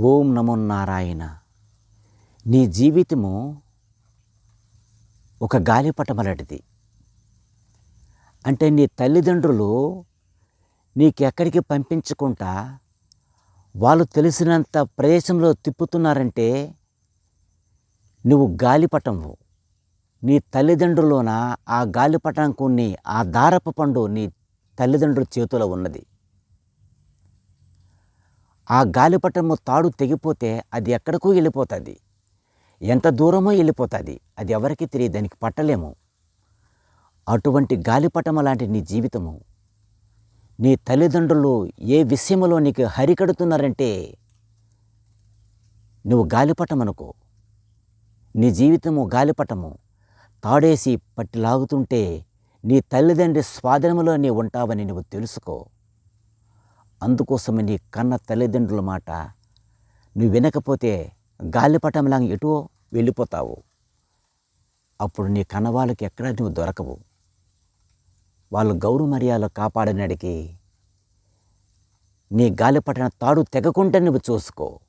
ఓం నమో నారాయణ. నీ జీవితము ఒక గాలిపటమలాంటిది అంటే నీ తల్లిదండ్రులు నీకెక్కడికి పంపించకుండా వాళ్ళు తెలిసినంత ప్రదేశంలో తిప్పుతున్నారంటే నువ్వు గాలిపటము నీ తల్లిదండ్రులోన ఆ గాలిపటం కొన్ని ఆ దారపు పండు నీ తల్లిదండ్రుల చేతిలో ఉన్నది. ఆ గాలిపటము తాడు తెగిపోతే అది ఎక్కడికో వెళ్ళిపోతుంది. ఎంత దూరమో వెళ్ళిపోతుంది. అది ఎవరికి తెలియదు. దానికి పట్టలేము. అటువంటి గాలిపటం లాంటి నీ జీవితము నీ తల్లిదండ్రులు ఏ విషయంలో నీకు హరికడుతున్నారంటే నువ్వు గాలిపటం అనుకో నీ జీవితము గాలిపటము. తాడేసి పట్టి లాగుతుంటే నీ తల్లిదండ్రి స్వాధీనంలో నీ ఉంటావని నువ్వు తెలుసుకో. అందుకోసమే నీ కన్న తల్లిదండ్రుల మాట నువ్వు వినకపోతే గాలిపటంలా ఎటో వెళ్ళిపోతావు. అప్పుడు నీ కన్నవాళ్ళకి ఎక్కడ నువ్వు దొరకవు. వాళ్ళు గౌరవ మర్యాదలు కాపాడినడికి నీ గాలిపటన తాడు తెగకుండా నువ్వు చూసుకో.